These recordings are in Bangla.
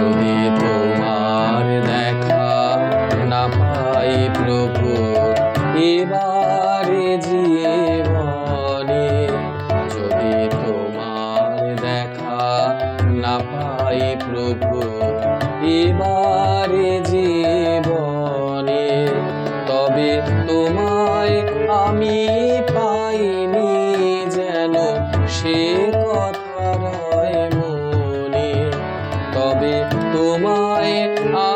যদি তোমার দেখা না পাই প্রভু। এবারে জীবনে যদি তোমার দেখা না পাই প্রভু, এবারে জীবনে তবে তোমায় আমি পাইনি যেন সে কথা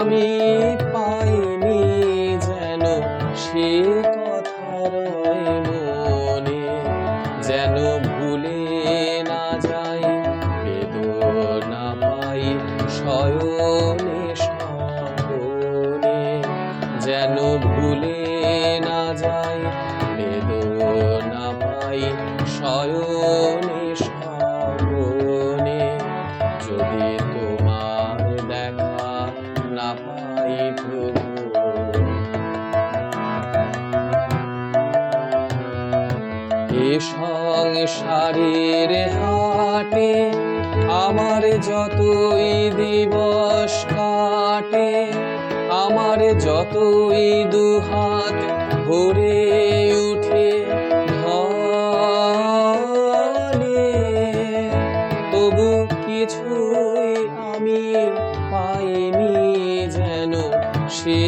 আমি পাইনি যেন সে কথা মনে। যেন ভুলে না যাই, বেদনা পাই শয়নে স্বপনে। যেন ভুলে না যাই, বেদনা পাই শয়নে সংসারের হাটে আমার যতই দিবস কাটে, আমার যতই দুহাত ভরে উঠে ধনে। তবু কিছুই আমি পাইনি যেন সে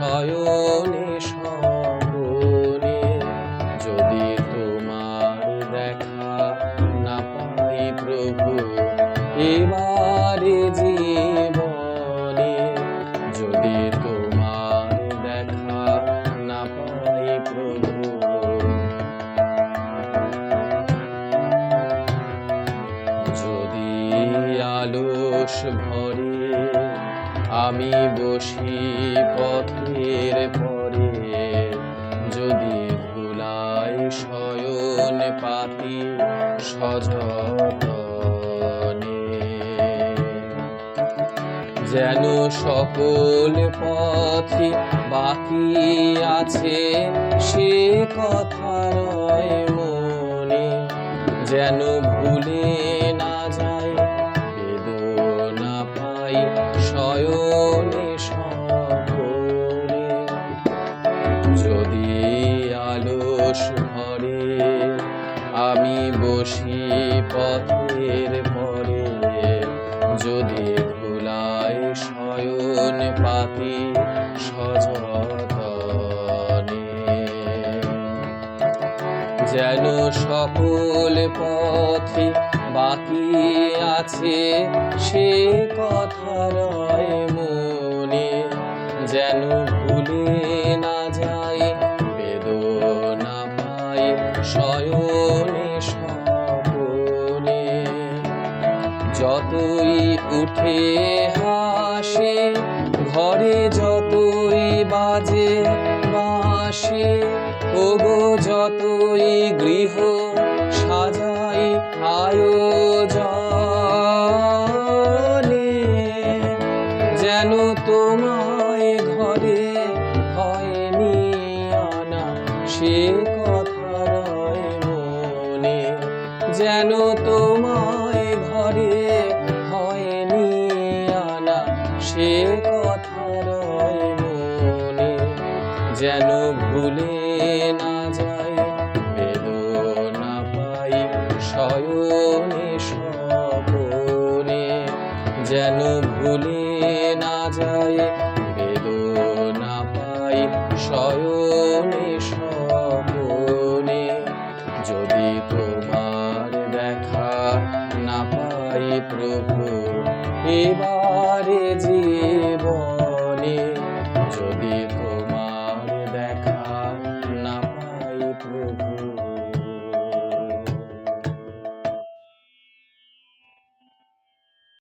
শয়নে স্বপনে যদি তোমার দেখা না পাই প্রভু, এবারে জীবনে, যদি তোমার দেখা না পাই প্রভু। যদি আলোস ভরে আমি বসি পথের পরে, যদি ভুলাই শয়ন পাতি সযতনে। যেন সকল পথে বাকি আছে, সে কথা রয় মনে। যেন ভুলে ভরে, আমি বসি পথের পরে। যদি ভুলাই শয়ন পাতি সযতনে। যেন সকল পথে বাকি আছে, সে কথা রয় মনে। যেন ভুলে না উঠে হাসে, ঘরে যতই বাজে বাসে ওগো যতই গৃহ সাজাই আয়োজনে, যেন তোমায় ঘরে হয়নি আনা, সে কথা রয় মনে, যেন শয়নে স্বপনে, যেন ভুলে না যায়, বেদনা পাই শয়নে স্বপনে। যদি তোমার দেখা না পাই প্রভু, এবারে জীবনে যদি